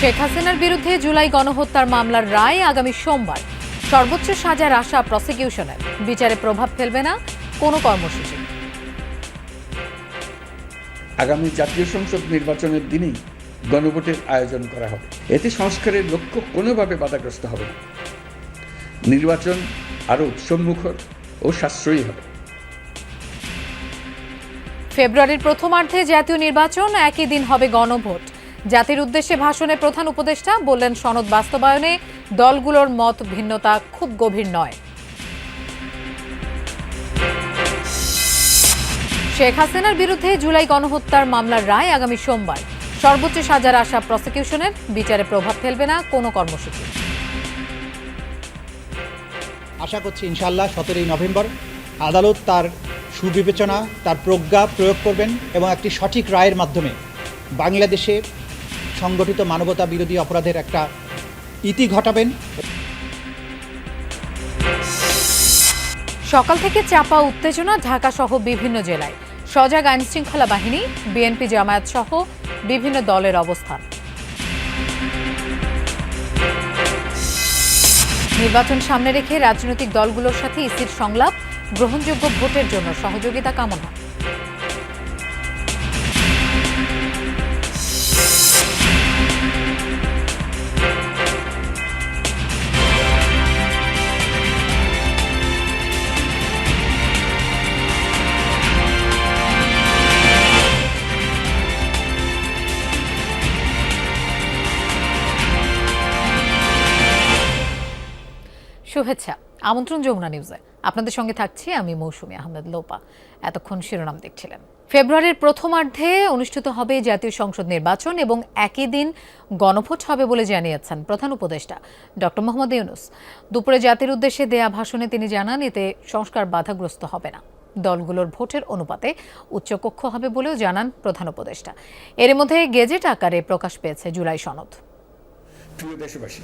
শেখ হাসিনার বিরুদ্ধে জুলাই গণহত্যার মামলার রায় আগামী সোমবার। সর্বোচ্চ সাজার আশা প্রসিকিউশনের। বিচারে প্রভাব ফেলবে না কোনো কর্মসূচি। আগামী জাতীয় সংসদ নির্বাচনের দিনেই গণভোটের আয়োজন করা হবে। এতে সংস্কারের লক্ষ্য কোনোভাবে বাধাগ্রস্ত হবে না। নির্বাচন আরও উৎসবমুখর ও সাশ্রয়ী হবে। ফেব্রুয়ারির প্রথমার্ধে জাতীয় নির্বাচন একই দিন হবে গণভোট। জাতির উদ্দেশ্যে ভাষণে প্রধান উপদেষ্টা বললেন, সনদ বাস্তবায়নে দলগুলোর মত ভিন্নতা খুব গভীর নয়। শেখ হাসিনার বিরুদ্ধে জুলাই গণহত্যার মামলার রায় আগামী সোমবার। সর্বোচ্চ সাজার আশা প্রসিকিউশনের, বিচারে প্রভাব ফেলবে না কোনো কর্মসূচি। আশা করছি ইনশাল্লাহ সতেরোই নভেম্বর আদালত তার সুবিবেচনা, তার প্রজ্ঞা প্রয়োগ করবেন এবং একটি সঠিক রায়ের মাধ্যমে বাংলাদেশে সংগঠিত মানবতা বিরোধী অপরাধের একটা ইতি ঘটাবেন। সকাল থেকে চাপা উত্তেজনা ঢাকা সহ বিভিন্ন জেলায়। সজাগ আইন শৃঙ্খলা বাহিনী, বিএনপি জামায়াত সহ বিভিন্ন দলের অবস্থান। নির্বাচন সামনে রেখে রাজনৈতিক দলগুলোর সাথে ইসির সংলাপ, গ্রহণযোগ্য ভোটের জন্য সহযোগিতা কামনা। শুভেচ্ছা। আমন্ত্রণ যমুনা নিউজে। আপনাদের সঙ্গে থাকছি আমি মৌসুমী আহমেদ লোপা। এতক্ষণ শিরোনাম দেখছিলেন। ফেব্রুয়ারির প্রথমার্ধে অনুষ্ঠিত হবে জাতীয় সংসদ নির্বাচন এবং একই দিন গণভোট হবে বলে জানিয়েছেন প্রধান উপদেষ্টা ডক্টর মোহাম্মদ ইউনুস। দুপুরে জাতির উদ্দেশ্যে দেয়া ভাষণে তিনি জানান, এতে সংস্কার বাধাগ্রস্ত হবে না। দলগুলোর ভোটের অনুপাতে উচ্চকক্ষ হবে বলেও জানান প্রধান উপদেষ্টা। এর মধ্যে গেজেট আকারে প্রকাশ পেয়েছে জুলাই সনদ। প্রিয় দেশবাসী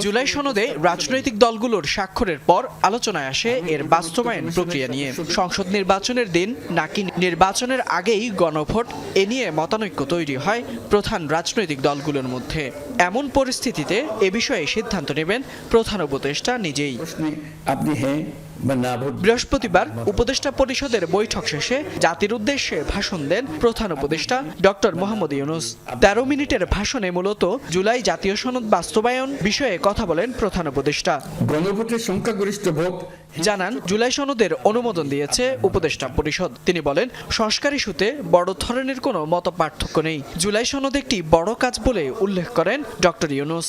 জুলাই সনদে রাজনৈতিক দলগুলোর স্বাক্ষরের পর আলোচনায় আসে এর বাস্তবায়ন প্রক্রিয়া নিয়ে। সংসদ নির্বাচনের দিন নাকি নির্বাচনের আগেই গণভোট এ নিয়ে মতানৈক্য তৈরি হয় প্রধান রাজনৈতিক দলগুলোর মধ্যে। এমন পরিস্থিতিতে এ বিষয়ে সিদ্ধান্ত নেবেন প্রধান উপদেষ্টা নিজেই। আপনি হ্যাঁ বৃহস্পতিবার উপদেষ্টা পরিষদের বৈঠক শেষে জাতির উদ্দেশ্যে ভাষণ দেন প্রধান উপদেষ্টা ডক্টর মোহাম্মদ ইউনুস। তেরো মিনিটের ভাষণে মূলত জুলাই জাতীয় সনদ বাস্তবায়ন বিষয়ে কথা বলেন প্রধান উপদেষ্টা। গণভোটের সংখ্যাগরিষ্ঠ ভোট। জানান জুলাই সনদের অনুমোদন দিয়েছে উপদেষ্টা পরিষদ। তিনি বলেন সংস্কার ইস্যুতে বড় ধরনের কোনো মত পার্থক্য নেই। জুলাই সনদ একটি বড় কাজ বলে উল্লেখ করেন ডক্টর ইউনুস।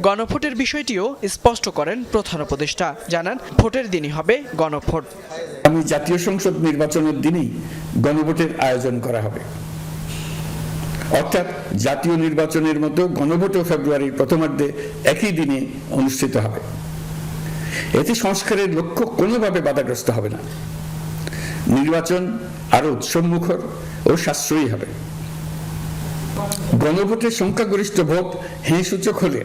গণভোটের বিষয়টিও স্পষ্ট করেন প্রধান উপদেষ্টা। জানান, ভোটের দিনই হবে গণভোট। আমি জাতীয় সংসদ নির্বাচনের দিনেই গণভোটের আয়োজন করা হবে। অর্থাৎ জাতীয় নির্বাচনের মতো গণভোটও ফেব্রুয়ারির প্রথমার্ধে একই দিনে অনুষ্ঠিত হবে। এতে সংস্কারের লক্ষ্য কোনোভাবে বাধাগ্রস্ত হবে না। নির্বাচন আরও উৎসবমুখর ও সাশ্রয়ী হবে। গণভোটের সংখ্যাগরিষ্ঠ ভোট হ্যাঁ হলে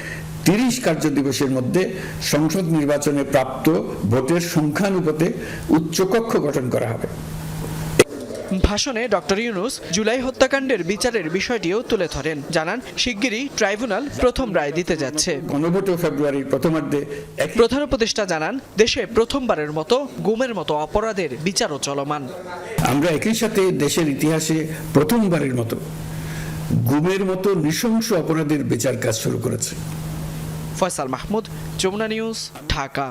তিরিশ কার্য দিবসের মধ্যে সংসদ নির্বাচনে প্রাপ্ত ভোটের সংখ্যানুপাতে উচ্চকক্ষ গঠন করা হবে। ভাষণে ডক্টর ইউনুস জুলাই হত্যাকাণ্ডের বিচারের বিষয়টিও তুলে ধরেন। জানান শিগগিরই ট্রাইব্যুনাল প্রথম রায় দিতে যাচ্ছে। গণভোটও ফেব্রুয়ারির প্রথমার্ধে প্রধান উপদেষ্টা জানান দেশে প্রথমবারের মতো গুমের মতো অপরাধের বিচারও চলমান। আমরা একই সাথে দেশের ইতিহাসে প্রথমবারের মতো গুমের মতো নৃশংস অপরাধের বিচার কাজ শুরু করেছে। ফয়সাল মাহমুদ যমুনা নিউজ ঢাকা।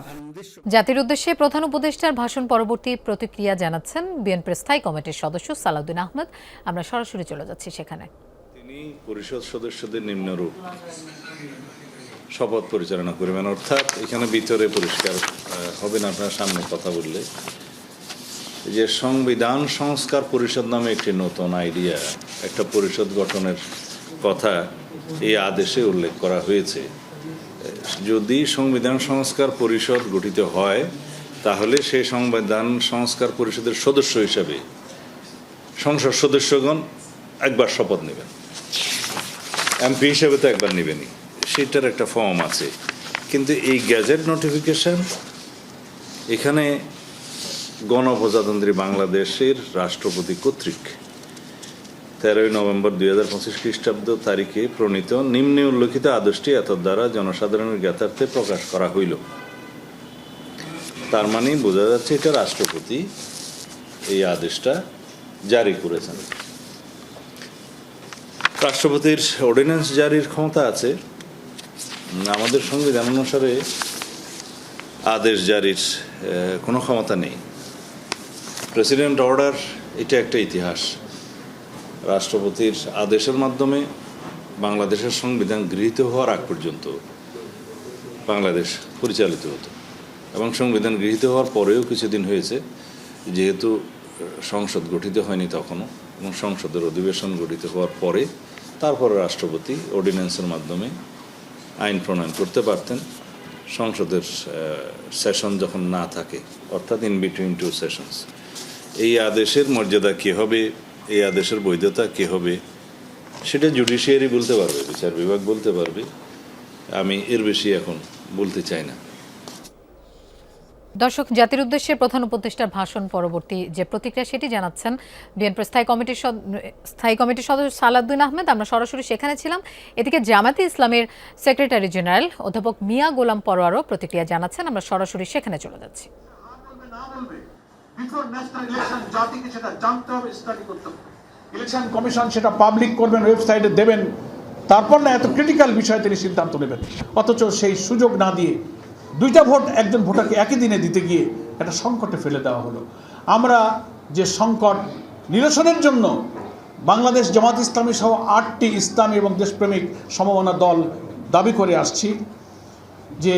জাতির উদ্দেশ্যে প্রধান উপদেষ্টার ভাষণ পরবর্তী প্রতিক্রিয়া জানাচ্ছেন বিএনপির স্থায়ী কমিটির সদস্য সালাউদ্দিন আহমেদ। আমরা সরাসরি চলে যাচ্ছি সেখানে। তিনি পরিষদ সদস্যদের নিম্নরূপ শপথ পরিচালনা করবেন। অর্থাৎ এখানে ভিতরে পরিষ্কার হবে না আপনার সামনে কথা বললে। যে সংবিধান সংস্কার পরিষদ নামে একটি নতুন আইডিয়া একটা পরিষদ গঠনের কথা এই আদেশে উল্লেখ করা হয়েছে। যদি সংবিধান সংস্কার পরিষদ গঠিত হয়, তাহলে সেই সংবিধান সংস্কার পরিষদের সদস্য হিসাবে সংসদ সদস্যগণ একবার শপথ নেবেন। এমপি হিসেবে তো একবার নেবেনই। সেটার একটা ফর্ম আছে। কিন্তু এই গ্যাজেট নোটিফিকেশন এখানে গণপ্রজাতন্ত্রী বাংলাদেশের রাষ্ট্রপতি কর্তৃক তেরোই নভেম্বর দুই হাজার পঁচিশ খ্রিস্টাব্দ তারিখে প্রণীত নিম্নে উল্লেখিত আদেশটি এত দ্বারা জনসাধারণের জ্ঞাতার্থে প্রকাশ করা হইল। তার মানে বোঝা যাচ্ছে এটা রাষ্ট্রপতি এই আদেশটা জারি করেছেন। রাষ্ট্রপতির অর্ডিন্যান্স জারির ক্ষমতা আছে। আমাদের সংবিধান অনুসারে আদেশ জারির কোনো ক্ষমতা নেই। প্রেসিডেন্ট অর্ডার এটা একটা ইতিহাস। রাষ্ট্রপতির আদেশের মাধ্যমে বাংলাদেশের সংবিধান গৃহীত হওয়ার আগ পর্যন্ত বাংলাদেশ পরিচালিত হতো। এবং সংবিধান গৃহীত হওয়ার পরেও কিছুদিন হয়েছে, যেহেতু সংসদ গঠিত হয়নি তখনও, এবং সংসদের অধিবেশন গঠিত হওয়ার পরে তারপরে রাষ্ট্রপতি অর্ডিন্যান্সের মাধ্যমে আইন প্রণয়ন করতে পারতেন। সংসদের সেশন যখন না থাকে, অর্থাৎ ইন বিটুইন টু সেশনস এই আদেশের মর্যাদা কী হবে এই আদেশের বৈধতা কী হবে সেটা জুডিশিয়ারি বলতে পারবে বিচার বিভাগ বলতে পারবে। আমি এর বেশি এখন বলতে চাই না। দর্শক জাতির উদ্দেশ্যে প্রধান উপদেষ্টার ভাষণ পরবর্তী যে প্রতিক্রিয়া সেটি জানাচ্ছেন বিএনপির স্থায়ী কমিটির স্থায়ী কমিটির সদস্য সালাউদ্দিন আহমেদ। আমরা সরাসরি সেখানে ছিলাম। এদিকে জামাতে ইসলামের সেক্রেটারি জেনারেল অধ্যাপক মিয়া গোলাম পরোয়ারও প্রতিক্রিয়া জানাচ্ছেন। আমরা সরাসরি সেখানে চলে যাচ্ছি। না বলবে বিফোর ন্যাশনাল ইলেকশন জাতিকে সেটা জানতে হবে স্টাডি করতে হবে। ইলেকশন কমিশন সেটা পাবলিক করবেন ওয়েবসাইটে দেবেন। তারপর না, এত ক্রিটিক্যাল বিষয়ে তিনি সিদ্ধান্ত নেবেন। অথচ সেই সুযোগ না দিয়ে দুইটা ভোট, একজন ভোটারকে একই দিনে দিতে গিয়ে একটা সংকটে ফেলে দেওয়া হলো। আমরা যে সংকট নিরসনের জন্য বাংলাদেশ জামাত ইসলামী সহ আটটি ইসলামী এবং দেশপ্রেমিক সমমনা দল দাবি করে আসছি যে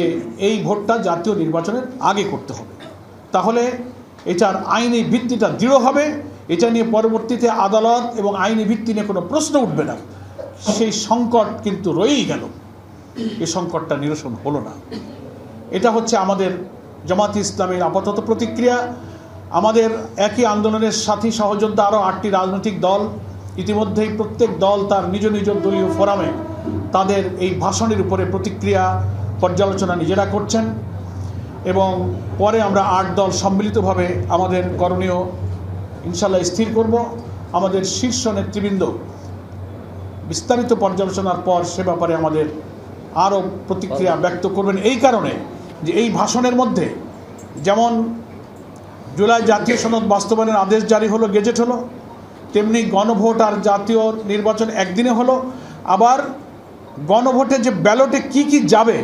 এই ভোটটা জাতীয় নির্বাচনের আগে করতে হবে। তাহলে এটার আইনি ভিত্তিটা দৃঢ় হবে, এটা নিয়ে পরবর্তীতে আদালত এবং আইনি ভিত্তি নিয়ে কোনো প্রশ্ন উঠবে না। সেই সংকট কিন্তু রয়েই গেল। এই সংকটটা নিরসন হলো না। এটা হচ্ছে আমাদের জামাত ইসলামের আপাতত প্রতিক্রিয়া। আমাদের একই আন্দোলনের সাথী সহযোদ্ধা আরও আটটি রাজনৈতিক দল। ইতিমধ্যেই প্রত্যেক দল তার নিজ নিজ দলীয় ফোরামে তাদের এই ভাষণের উপরে প্রতিক্রিয়া পর্যালোচনা নিজেরা করছেন। এবং পরে আমরা আট দল সম্মিলিতভাবে আমাদের করণীয় ইনশাল্লাহ স্থির করব। আমাদের শীর্ষ নেতৃবৃন্দ বিস্তারিত পর্যালোচনার পর সে ব্যাপারে আমাদের আরও প্রতিক্রিয়া ব্যক্ত করবেন। এই কারণে যে এই ভাষণের মধ্যে যেমন জুলাই জাতীয় সনদ বাস্তবায়নের আদেশ জারি হলো, গেজেট হলো, তেমনি গণভোট আর জাতীয় নির্বাচন একদিনে হলো। আবার গণভোটে যে ব্যালটে কি কি যাবে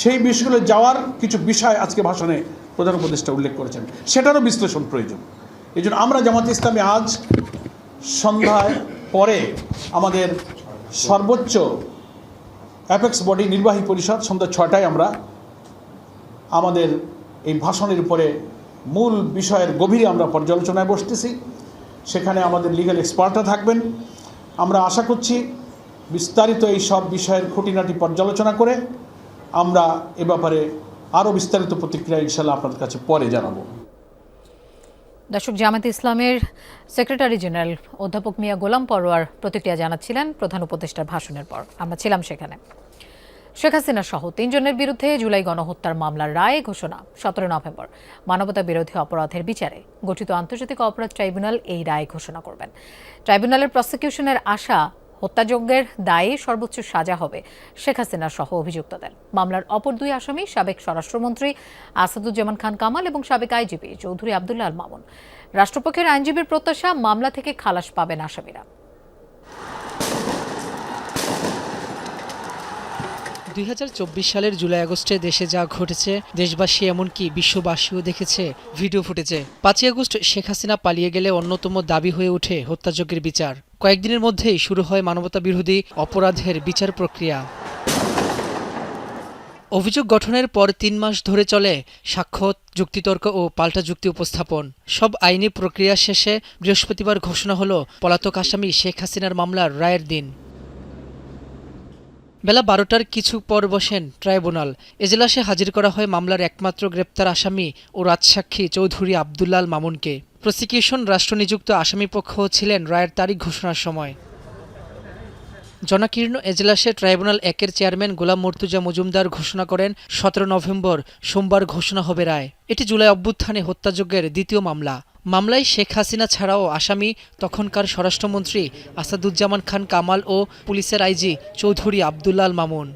সেই বিষয়গুলো যাওয়ার কিছু বিষয় আজকে ভাষণে প্রধান উপদেষ্টা উল্লেখ করেছেন। সেটারও বিশ্লেষণ প্রয়োজন। এই জন্য আমরা জামাত ইসলামী আজ সন্ধ্যায় পরে আমাদের সর্বোচ্চ অ্যাপেক্স বডি নির্বাহী পরিষদ সন্ধ্যা ছটায় আমরা আমাদের এই ভাষণের উপরে মূল বিষয়ের গভীরে আমরা পর্যালোচনায় বসতেছি। সেখানে আমাদের লিগ্যাল এক্সপার্টরা থাকবেন। আমরা আশা করছি বিস্তারিত এই সব বিষয়ের খুঁটিনাটি পর্যালোচনা করে আমরা এ ব্যাপারে আরও বিস্তারিত প্রতিক্রিয়া ইনশাল্লাহ আপনাদের কাছে পরে জানাব। দর্শক জামাতে ইসলামের সেক্রেটারি জেনারেল অধ্যাপক মিয়া গোলাম পরোয়ার প্রতিক্রিয়া জানাচ্ছিলেন প্রধান উপদেষ্টার ভাষণের পর। আমরা ছিলাম সেখানে। শেখ হাসিনা সহ তিনজনের বিরুদ্ধে জুলাই গণহত্যার মামলার রায় ঘোষণা, সতেরো নভেম্বর। মানবতা বিরোধী অপরাধের বিচারে গঠিত আন্তর্জাতিক অপরাধ ট্রাইব্যুনাল এই রায় ঘোষণা করবেন। ট্রাইব্যুনালের প্রসিকিউশনের আশা হত্যাযজ্ঞের দায়ে সর্বোচ্চ সাজা হবে শেখ হাসিনা সহ অভিযুক্তদের। মামলার অপর দুই আসামি সাবেক স্বরাষ্ট্রমন্ত্রী আসাদুজ্জামান খান কামাল এবং সাবেক আইজিপি চৌধুরী আবদুল্লাহ আল মামুন। রাষ্ট্রপক্ষের আইনজীবীর প্রত্যাশা, মামলা থেকে খালাস পাবেন আসামিরা। দুই হাজার চব্বিশ সালের জুলাই আগস্টে দেশে যা ঘটেছে, দেশবাসী এমনকি বিশ্ববাসীও দেখেছে ভিডিও ফুটেজে। পাঁচই আগস্ট শেখ হাসিনা পালিয়ে গেলে অন্যতম দাবি হয়ে ওঠে হত্যাযজ্ঞের বিচার। কয়েকদিনের মধ্যেই শুরু হয় মানবতা বিরোধী অপরাধের বিচার প্রক্রিয়া। অভিযোগ গঠনের পর তিন মাস ধরে চলে সাক্ষ্য, যুক্তিতর্ক ও পাল্টা যুক্তি উপস্থাপন। সব আইনি প্রক্রিয়া শেষে বৃহস্পতিবার ঘোষণা হল, পলাতক আসামি শেখ হাসিনার মামলার রায়ের দিন। বেলা বারোটার কিছু পর বসেন ট্রাইব্যুনাল। এজলাসে হাজির করা হয় মামলার একমাত্র গ্রেপ্তার আসামি ও রাজসাক্ষী চৌধুরী আবদুল্লাল মামুনকে। প্রসিকিউশন রাষ্ট্রনিযুক্ত আসামিপক্ষ ছিলেন রায়ের তারিখ ঘোষণার সময়। জনাকীর্ণ এজলাসে ট্রাইব্যুনাল একের চেয়ারম্যান গোলাম মর্তুজা মজুমদার ঘোষণা করেন, সতেরো নভেম্বর, সোমবার ঘোষণা হবে রায়। এটি জুলাই অভ্যুত্থানে হত্যাযজ্ঞের দ্বিতীয় মামলা। মামলায় শেখ হাসিনা ছাড়াও আসামি, তখনকার স্বরাষ্ট্রমন্ত্রী আসাদুজ্জামান খান কামাল ও পুলিশের আইজি চৌধুরী আবদুল্লাল মামুন।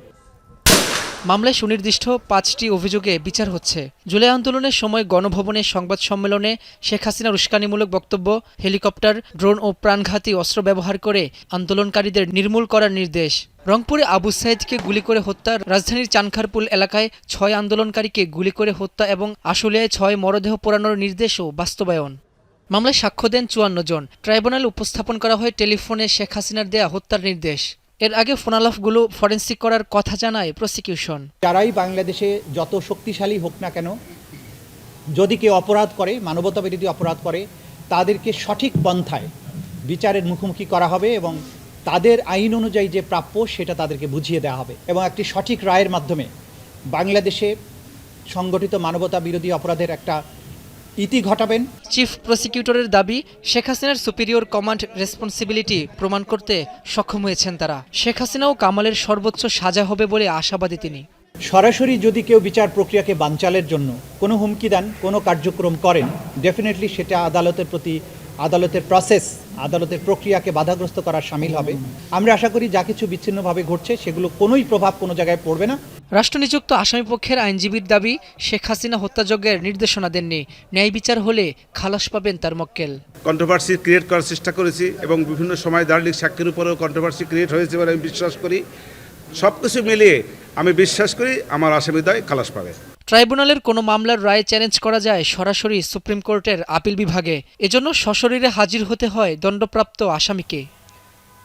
মামলায় সুনির্দিষ্ট পাঁচটি অভিযোগে বিচার হচ্ছে। জুলাই আন্দোলনের সময় গণভবনে সংবাদ সম্মেলনে শেখ হাসিনার উস্কানিমূলক বক্তব্য, হেলিকপ্টার, ড্রোন ও প্রাণঘাতী অস্ত্র ব্যবহার করে আন্দোলনকারীদের নির্মূল করার নির্দেশ। রংপুরে আবু সাইদকে গুলি করে হত্যা, রাজধানীর চানখারপুল এলাকায় ছয় আন্দোলনকারীকে গুলি করে হত্যা এবং আশুলিয়ায় ছয় মরদেহ পোড়ানোর নির্দেশও বাস্তবায়ন। মামলায় সাক্ষ্য দেন চুয়ান্ন জন। ট্রাইব্যুনাল উপস্থাপন করা হয় টেলিফোনে শেখ হাসিনার দেয়া হত্যার নির্দেশ। এর আগে ফোনালাফগুলো ফরেন্সিক করার কথা জানায় প্রসিকিউশন। যারাই বাংলাদেশে যত শক্তিশালী হোক না কেন, যদি কেউ অপরাধ করে, মানবতা বিরোধী অপরাধ করে, তাদেরকে সঠিক পন্থায় বিচারের মুখোমুখি করা হবে এবং তাদের আইন অনুযায়ী যে প্রাপ্য সেটা তাদেরকে বুঝিয়ে দেওয়া হবে এবং একটি সঠিক রায়ের মাধ্যমে বাংলাদেশে সংগঠিত মানবতা বিরোধী অপরাধের একটা ইতি ঘটাবেন। চিফ প্রসিকিউটরের দাবি শেখ হাসিনার সুপিরিয়র কমান্ড রেসপন্সিবিলিটি প্রমাণ করতে সক্ষম হয়েছেন তারা। শেখ হাসিনা ও কামালের সর্বোচ্চ সাজা হবে বলে আশাবাদী তিনি। সরাসরি যদি কেউ বিচার প্রক্রিয়াকে বানচালের জন্য কোনো হুমকি দেন কোনো কার্যক্রম করেন ডেফিনেটলি সেটা আদালতের প্রতি আদালতের প্রসেস আদালতের প্রক্রিয়াকে বাধাগ্রস্ত করার সামিল হবে। আমরা আশা করি যা কিছু বিচ্ছিন্নভাবে ঘটছে সেগুলো কোনোই প্রভাব কোনো জায়গায় পড়বে না। রাষ্ট্রনিযুক্ত আসামিপক্ষের আইনজীবীর দাবি শেখ হাসিনা হত্যাযজ্ঞের নির্দেশনা দেননি। ন্যায় বিচার হলে খালাস পাবেন তার মক্কেল। কন্ট্রোভার্সি ক্রিয়েট করার চেষ্টা করেছি এবং বিভিন্ন সময় দার্লিক সাক্ষীর উপরেও কন্ট্রোভার্সি ক্রিয়েট হয়েছে বলে আমি বিশ্বাস করি। সব কিছু মিলিয়ে আমি বিশ্বাস করি আমার আসামিদায় খালাস পাবে। ট্রাইব্যুনালের কোনো মামলার রায় চ্যালেঞ্জ করা যায় সরাসরি সুপ্রিম কোর্টের আপিল বিভাগে। এজন্য সশরীরে হাজির হতে হয় দণ্ডপ্রাপ্ত আসামিকে।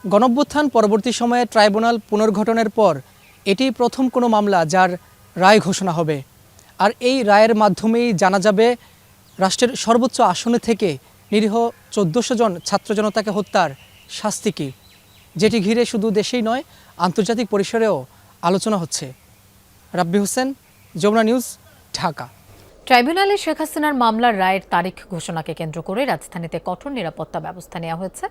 গণভ্যুত্থান পরবর্তী সময়ে ট্রাইব্যুনাল পুনর্গঠনের পর এটি প্রথম কোনো মামলা যার রায় ঘোষণা হবে। আর এই রায়ের মাধ্যমেই জানা যাবে, রাষ্ট্রের সর্বোচ্চ আসনে থেকে নিরীহ চোদ্দোশো জন ছাত্র জনতাকে হত্যার শাস্তি কী, যেটি ঘিরে শুধু দেশেই নয়, আন্তর্জাতিক পরিসরেও আলোচনা হচ্ছে। রাব্বি হোসেন যমুনা নিউজ, ঢাকা। ট্রাইব্যুনালে শেখ হাসিনার মামলার রায়ের তারিখ ঘোষণাকে কেন্দ্র করে রাজধানীতে কঠোর নিরাপত্তা ব্যবস্থা নেওয়া হয়েছে।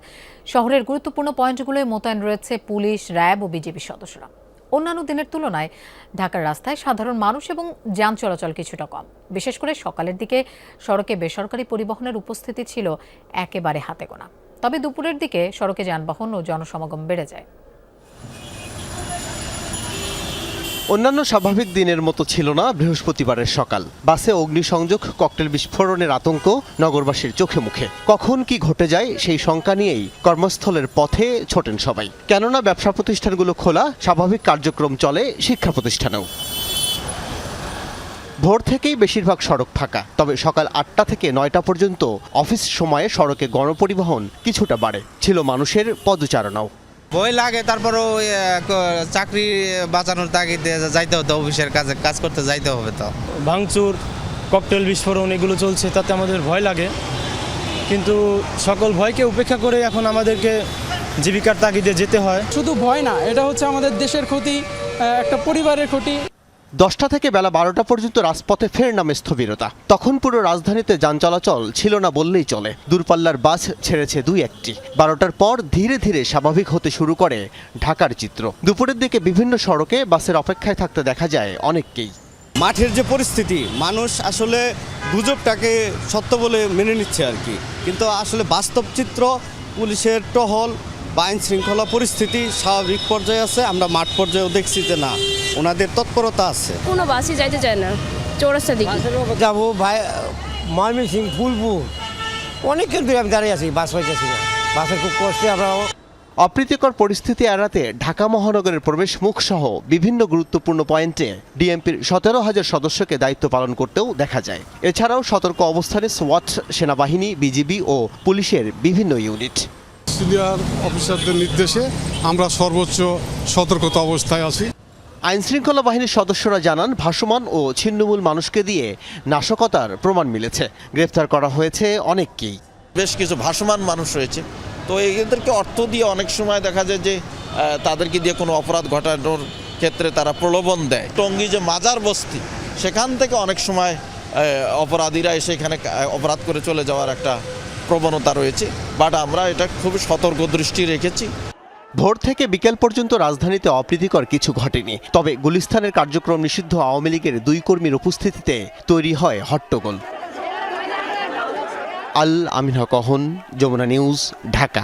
শহরের গুরুত্বপূর্ণ পয়েন্টগুলোয় মোতায়েন রয়েছে পুলিশ, র্যাব ও বিজেপি সদস্যরা। অন্যান্য দিনের তুলনায় ঢাকার রাস্তায় সাধারণ মানুষ এবং যান চলাচল কিছুটা কম। বিশেষ করে সকালের দিকে সড়কে বেসরকারি পরিবহনের উপস্থিতি ছিল একেবারে হাতে গোনা। তবে দুপুরের দিকে সড়কে যানবাহন ও জনসমাগম বেড়ে যায়। অন্যান্য স্বাভাবিক দিনের মতো ছিল না বৃহস্পতিবারের সকাল। বাসে অগ্নিসংযোগ, ককটেল বিস্ফোরণের আতঙ্ক নগরবাসীর চোখে মুখে। কখন কি ঘটে যায় সেই শঙ্কা নিয়েই কর্মস্থলের পথে ছোটেন সবাই। কেননা ব্যবসা প্রতিষ্ঠানগুলো খোলা, স্বাভাবিক কার্যক্রম চলে শিক্ষা প্রতিষ্ঠানেও। ভোর থেকেই বেশিরভাগ সড়ক ফাঁকা। তবে সকাল আটটা থেকে নয়টা পর্যন্ত অফিস সময়ে সড়কে গণপরিবহন কিছুটা বাড়ে। ছিল মানুষের পদচারণাও। ভয় লাগে তারপরও চাকরি বাঁচানোর তাগিদে যাইতে হতো অফিসের কাজে কাজ করতে যাইতে হবে তো। ভাঙচুর ককটেল বিস্ফোরণ এগুলো চলছে তাতে আমাদের ভয় লাগে। কিন্তু সকল ভয়কে উপেক্ষা করে এখন আমাদেরকে জীবিকার তাগিদে যেতে হয়। শুধু ভয় না এটা হচ্ছে আমাদের দেশের ক্ষতি একটা পরিবারের ক্ষতি। দশটা থেকে বেলা বারোটা পর্যন্ত রাজপথে ফের নামে স্থবিরতা। তখন পুরো রাজধানীতে যান চলাচল ছিল না বললেই চলে। দূরপাল্লার বাস ছেড়েছে দুই একটি। বারোটার পর ধীরে ধীরে স্বাভাবিক হতে শুরু করে ঢাকার চিত্র। দুপুরের দিকে বিভিন্ন সড়কে বাসের অপেক্ষায় থাকতে দেখা যায় অনেককেই। মাঠের যে পরিস্থিতি, মানুষ আসলে গুজবটাকে সত্য বলে মেনে নিচ্ছে আর কি। কিন্তু আসলে বাস্তব চিত্র, পুলিশের টহল বা আইন শৃঙ্খলা পরিস্থিতি স্বাভাবিক পর্যায়ে আছে আমরা মাঠ পর্যায়েও দেখছি যে না ওনাদের তৎপরতা আছে। কোনো বাসই যাইতে চায় না চৌরাস্তা দিকে। যাব ভাই ময়মনসিং ফুলপুর। অনেকক্ষণ ধরে আমি দাঁড়িয়ে আছি বাস পাইতেছি না। বাসের খুব কষ্টে আমরা অপ্রীতিকর পরিস্থিতি এড়াতে ঢাকা মহানগরের প্রবেশ মুখ সহ বিভিন্ন গুরুত্বপূর্ণ পয়েন্টে ডিএমপির সতেরো হাজার সদস্যকে দায়িত্ব পালন করতেও দেখা যায়। এছাড়াও সতর্ক অবস্থানে সোয়াট সেনাবাহিনী বিজিবি ও পুলিশের বিভিন্ন ইউনিট। সিনিয়র অফিসারদের নির্দেশে আমরা সর্বোচ্চ সতর্কতা অবস্থায় আছি। আইনশৃঙ্খলা বাহিনীর সদস্যরা জানান ভাসমান ও ছিন্নমূল মানুষকে দিয়ে নাশকতার প্রমাণ মিলেছে। গ্রেফতার করা হয়েছে অনেককেই। বেশ কিছু ভাসমান মানুষ রয়েছে। তো এদেরকে অর্থ দিয়ে অনেক সময় দেখা যায় যে তাদেরকে দিয়ে কোনো অপরাধ ঘটানোর ক্ষেত্রে তারা প্রলোভন দেয়। টঙ্গী যে মাজার বস্তি সেখান থেকে অনেক সময় অপরাধীরা এসে এখানে অপরাধ করে চলে যাওয়ার একটা প্রবণতা রয়েছে বাট আমরা এটা খুব সতর্ক দৃষ্টি রেখেছি। ভোর থেকে বিকেল পর্যন্ত রাজধানীতে অপ্রীতিকর কিছু ঘটেনি, তবে গুলিস্তানের কার্যক্রম নিষিদ্ধ আওয়ামী লীগের দুই কর্মীর উপস্থিতিতে তৈরি হয় হট্টগোল। আল আমিন হক যমুনা নিউজ, ঢাকা।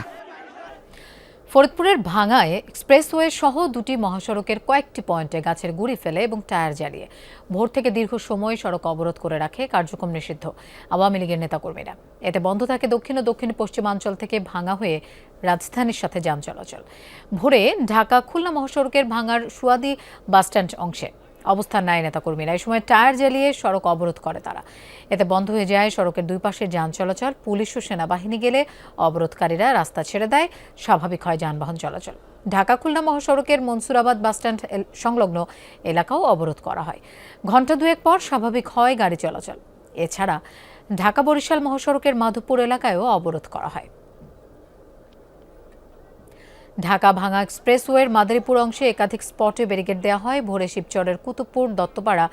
ফরিদপুরের ভাঙায় এক্সপ্রেসওয়ে সহ দুটি মহাসড়কের কয়েকটি পয়েন্টে গাছের গুড়ি ফেলে এবং টায়ার জ্বালিয়ে ভোর থেকে দীর্ঘ সময় সড়ক অবরোধ করে রাখে কার্যক্রম নিষিদ্ধ আওয়ামী লীগের নেতাকর্মীরা। এতে বন্ধ থাকে দক্ষিণ ও দক্ষিণ পশ্চিমাঞ্চল থেকে ভাঙা হয়ে রাজধানীর সাথে যান চলাচল। ভোরে ঢাকা খুলনা মহাসড়কের ভাঙার সুয়াদি বাসস্ট্যান্ড অংশে অবস্থান নেয় নেতাকর্মীরা। এই সময় টায়ার জ্বালিয়ে সড়ক অবরোধ করে তারা। এতে বন্ধ হয়ে যায় সড়কের দুই পাশে যান চলাচল। পুলিশ ও সেনাবাহিনী গেলে অবরোধকারীরা রাস্তা ছেড়ে দেয়। স্বাভাবিক হয় যানবাহন চলাচল। ঢাকা খুলনা মহাসড়কের মনসুরাবাদ বাসস্ট্যান্ড সংলগ্ন এলাকাও অবরোধ করা হয়। ঘণ্টা দুয়েক পর স্বাভাবিক হয় গাড়ি চলাচল। এছাড়া ঢাকা বরিশাল মহাসড়কের মাধবপুর এলাকায়ও অবরোধ করা হয়। ঢাকা ভাঙা এক্সপ্রেসওয়ের মাদারীপুর অংশে একাধিক স্পটে ব্যারিকেড দেওয়া হয়। ভোরে শিবচরের কুতুবপুর, দত্তপাড়া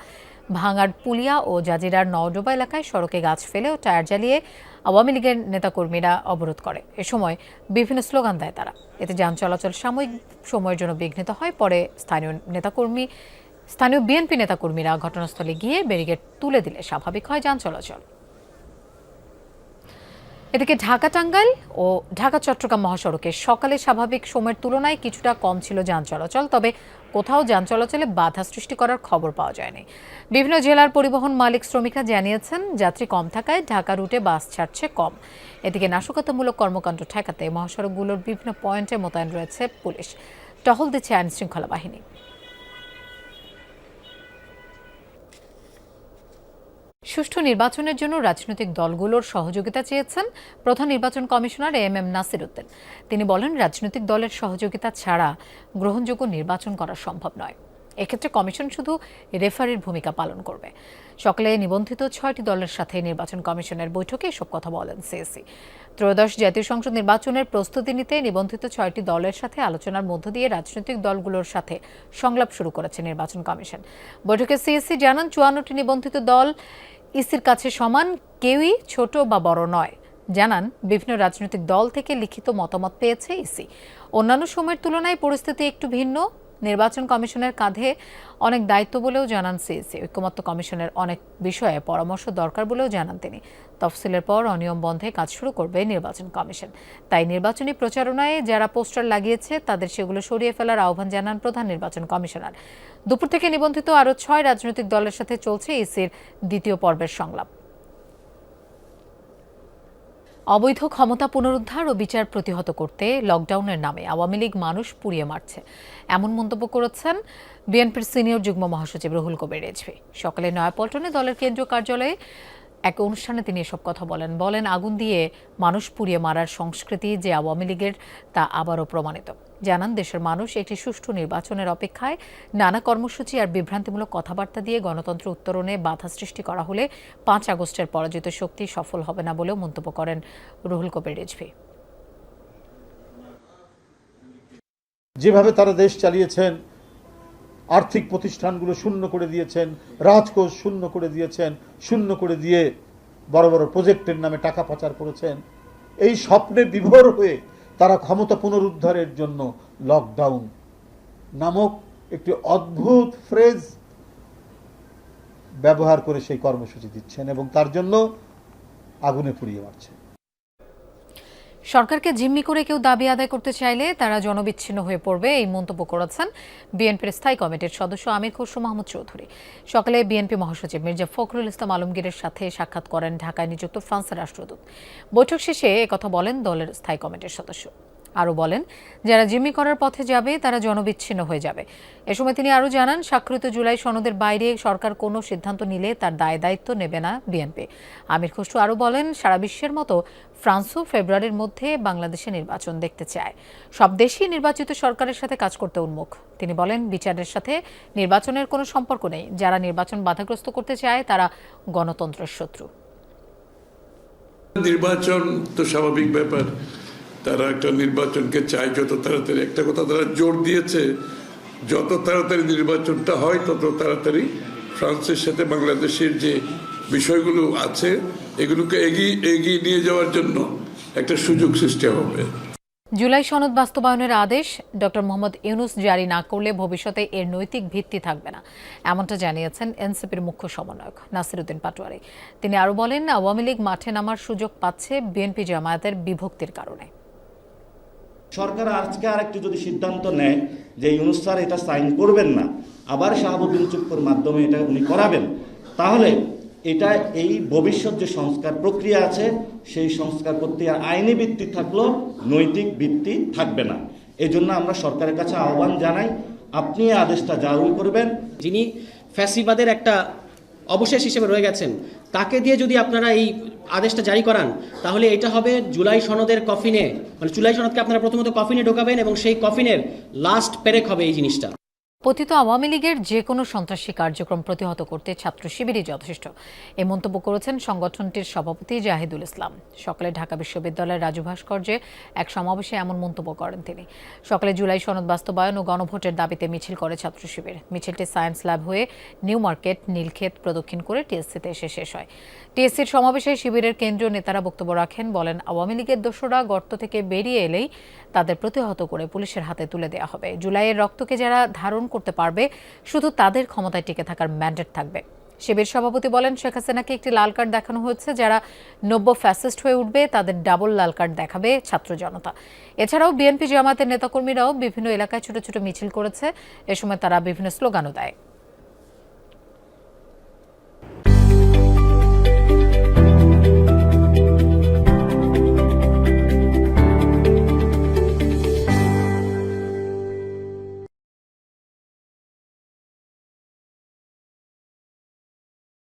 ভাঙার পুলিয়া ও জাজিরার নওডোবা এলাকায় সড়কে গাছ ফেলে ও টায়ার জ্বালিয়ে আওয়ামী লীগের নেতাকর্মীরা অবরোধ করে। এ সময় বিভিন্ন স্লোগান দেয় তারা। এতে যান চলাচল সাময়িক সময়ের জন্য বিঘ্নিত হয়। পরে স্থানীয় নেতাকর্মী, স্থানীয় বিএনপি নেতাকর্মীরা ঘটনাস্থলে গিয়ে ব্যারিকেড তুলে দিলে স্বাভাবিক হয় যান চলাচল। এদিকে ঢাকা টাঙ্গাইল ও ঢাকা চট্টগ্রাম মহাসড়কে সকালে স্বাভাবিক সময়ের তুলনায় কিছুটা কম ছিল যান চলাচল, তবে কোথাও যান চলাচলে বাধা সৃষ্টি করার খবর পাওয়া যায়নি। বিভিন্ন জেলার পরিবহন মালিক শ্রমিকরা জানিয়েছেন, যাত্রী কম থাকায় ঢাকা রুটে বাস ছাড়ছে কম। এদিকে নাশকতামূলক কর্মকাণ্ড ঠেকাতে মহাসড়কগুলোর বিভিন্ন পয়েন্টে মোতায়েন রয়েছে পুলিশ। টহল দিচ্ছে আইনশৃঙ্খলা বাহিনী। সুষ্ঠু নির্বাচনের জন্য রাজনৈতিক দলগুলোর সহযোগিতা চেয়েছেন প্রধান নির্বাচন commissioner M M Nasir Uddin. তিনি বলেন, রাজনৈতিক দলের সহযোগিতা ছাড়া গ্রহণযোগ্য নির্বাচন করা সম্ভব নয়। এক্ষেত্রে কমিশন শুধু রেফারির ভূমিকা পালন করবে। সকালে নিবন্ধিত ছয়টি দলের সাথে নির্বাচন কমিশনের বৈঠকে এসব কথা বলেন সিএসি। ত্রয়োদশ জাতীয় সংসদ নির্বাচনের প্রস্তুতি নিতে নিবন্ধিত ছয়টি দলের সাথে আলোচনার মধ্য দিয়ে রাজনৈতিক দলগুলোর সাথে সংলাপ শুরু করেছে নির্বাচন কমিশন। বৈঠকে সিএসি জানান, চুয়ান্নটি নিবন্ধিত দল ইসির কাছে সমান কেউই ছোট বা বড় নয়, জানান বিভিন্ন রাজনৈতিক দল থেকে লিখিত মতামত পেয়েছে ইসি। অন্যান্য সময়ের তুলনায় পরিস্থিতি একটু ভিন্ন। নির্বাচন কমিশনের কাঁধে অনেক দায়িত্ব বলেও জানান সিএসি ঐক্যমত্য কমিশনের অনেক বিষয়ে পরামর্শ দরকার বলেও জানান তিনি। তফসিলের পর অনিয়ম বন্ধে কাজ শুরু করবে নির্বাচন কমিশন। তাই নির্বাচনী প্রচারণায় যারা পোস্টার লাগিয়েছে, তাদের সেগুলো সরিয়ে ফেলার আহ্বান জানান প্রধান নির্বাচন কমিশনার। দুপুর থেকে নিবন্ধিত আরও ছয় রাজনৈতিক দলের সাথে চলছে ইসির দ্বিতীয় পর্বের সংলাপ। অবৈধ ক্ষমতা পুনরুদ্ধার ও বিচার প্রতিহত করতে লকডাউনের নামে আওয়ামী লীগ মানুষ পুড়িয়ে মারছে। এমন মন্তব্য করেছেন বিএনপির সিনিয়র যুগ্ম মহাসচিব রুহুল কবির রেজভি। সকালে নয়াপল্টনে দলের কেন্দ্রীয় কার্যালয়ে এক অনুষ্ঠানে তিনি এসব কথা বলেন। বলেন, আগুন দিয়ে মানুষ পুড়িয়ে মারার সংস্কৃতি যে আওয়ামী লীগের, তা আবারও প্রমাণিত। জানান, দেশের মানুষ একটি সুষ্ঠু নির্বাচনের অপেক্ষায় নানা কর্মসূচি আর বিভ্রান্তিমূলক কথাবার্তা দিয়ে গণতন্ত্র উত্তরণে বাধা সৃষ্টি করা হলে পাঁচ আগস্টের পরাজিত শক্তি সফল হবে না বলেও মন্তব্য করেন রুহুল কবির রিজভি। যেভাবে তারা দেশ চালিয়েছেন আর্থিক প্রতিষ্ঠানগুলো শূন্য করে দিয়েছেন, রাজকোষ শূন্য করে দিয়েছেন, শূন্য করে দিয়ে বড় বড় প্রজেক্টের নামে টাকা পাচার করেছেন। এই স্বপ্নে বিভোর হয়ে তারা ক্ষমতা পুনরুদ্ধারের জন্য লকডাউন নামক একটি অদ্ভুত ফ্রেজ ব্যবহার করে সেই কর্মসূচি দিচ্ছেন এবং তার জন্য আগুনে পুড়িয়ে মারছেন। সরকারকে জিম্মি করে কেউ দাবি আদায় করতে চাইলে তারা জনবিচ্ছিন্ন হয়ে পড়বে এই মন্তব্য করেছেন বিএনপির স্থায়ী কমিটির সদস্য আমির খসরু মাহমুদ চৌধুরী। সকালে বিএনপি মহাসচিব মির্জা ফখরুল ইসলাম আলমগীরের সাথে সাক্ষাৎ করেন ঢাকায় নিযুক্ত ফ্রান্সের রাষ্ট্রদূত। বৈঠক শেষে একথা বলেন দলের স্থায়ী কমিটির সদস্য। আরও বলেন, যারা জিম্মি করার পথে যাবে, তারা জনবিচ্ছিন্ন হয়ে যাবে। এ সময় তিনি আরও জানান, স্বাক্ষরিত জুলাই সনদের বাইরে সরকার কোনো সিদ্ধান্ত নিলে তার দায় দায়িত্ব নেবে না বিএনপি। আমির খসরু আরও বলেন, সারা বিশ্বের মতো ফ্রান্সও ফেব্রুয়ারির মধ্যে বাংলাদেশে নির্বাচন দেখতে চায়। সব দেশই নির্বাচিত সরকারের সাথে কাজ করতে উন্মুখ। তিনি বলেন, বিচারের সাথে নির্বাচনের কোনো সম্পর্ক নেই। যারা নির্বাচন বাধাগ্রস্ত করতে চায়, তারা গণতন্ত্রের শত্রু। নির্বাচন তো স্বাভাবিক ব্যাপার। তারা একটা নির্বাচনকে চায়, যত তাড়াতাড়ি। একটা কথা তারা জোর দিয়েছে, যত তাড়াতাড়ি নির্বাচনটা হয়, তত তাড়াতাড়ি ফ্রান্সের সাথে বাংলাদেশের যে বিষয়গুলো আছে এগুলোকে এগিয়ে এগিয়ে নিয়ে যাওয়ার জন্য একটা সুযোগ সৃষ্টি হবে। জুলাই সনদ বাস্তবায়নের আদেশ ডক্টর মোহাম্মদ ইউনুস জারি না করলে ভবিষ্যতে এর নৈতিক ভিত্তি থাকবে না। এমনটা জানিয়েছেন এনসিপির মুখ্য সমন্বয়ক নাসিরুদ্দিন পাটোয়ারি। তিনি আরও বলেন আওয়ামী লীগ মাঠে নামার সুযোগ পাচ্ছে বিএনপি জামায়াতের বিভক্তির কারণে। সরকার আজকে আরেকটি যদি সিদ্ধান্ত নেয় যে ইউনুস স্যার এটা সাইন করবেন না আবার শাহাবুদ্দিন চুপ্পুর মাধ্যমে এটা উনি করাবেন তাহলে এটা এই ভবিষ্যৎ যে সংস্কার প্রক্রিয়া আছে, সেই সংস্কার প্রক্রিয়ার আইনি ভিত্তি থাকলেও নৈতিক ভিত্তি থাকবে না। এই জন্য আমরা সরকারের কাছে আহ্বান জানাই, আপনি আদেশটা জারি করবেন। যিনি ফ্যাসিবাদের একটা অবশেষ হিসেবে রয়ে গেছেন, তাকে দিয়ে যদি আপনারা এই আদেশটা জারি করান, তাহলে এটা হবে জুলাই সনদের কফিনে মানে জুলাই সনদকে আপনারা প্রথমত কফিনে ঢোকাবেন এবং সেই কফিনের লাস্ট পেরেক হবে এই জিনিসটা। পতিত আওয়ামী লীগের যে কোনো সন্ত্রাসী কার্যক্রম প্রতিহত করতে ছাত্র শিবিরই যথেষ্ট। এ মন্তব্য করেছেন সংগঠনটির সভাপতি জাহিদুল ইসলাম। সকালে ঢাকা বিশ্ববিদ্যালয়ের রাজু ভাস্কর্যে এক সমাবেশে এমন মন্তব্য করেন তিনি। সকালে জুলাই সনদ বাস্তবায়ন ও গণভোটের দাবিতে মিছিল করে ছাত্র শিবির। মিছিলটি সায়েন্স ল্যাব হয়ে নিউ মার্কেট, নীলক্ষেত প্রদক্ষিণ করে টিএসসিতে এসে শেষ হয়। টিএসসির সমাবেশে শিবিরের কেন্দ্রীয় নেতারা বক্তব্য রাখেন, বলেন, আওয়ামী লীগের দোষরা গর্ত থেকে বেরিয়ে এলেই তাদের প্রতিহত করে পুলিশের হাতে তুলে দেওয়া হবে। জুলাইয়ের রক্তকে যারা ধারণ করতে পারবে, শুধু তাদের ক্ষমতায় টিকে থাকার ম্যান্ডেট থাকবে। শিবির সভাপতি বলেন, শেখ হাসিনাকে একটি লাল কার্ড দেখানো হয়েছে, যারা নব্য ফ্যাসিস্ট হয়ে উঠবে, তাদের ডাবল লাল কার্ড দেখাবে ছাত্র জনতা। এছাড়াও বিএনপি জামাতের নেতাকর্মীরাও বিভিন্ন এলাকায় ছোট ছোট মিছিল করেছে, এ সময় তারা বিভিন্ন স্লোগানও দেয়।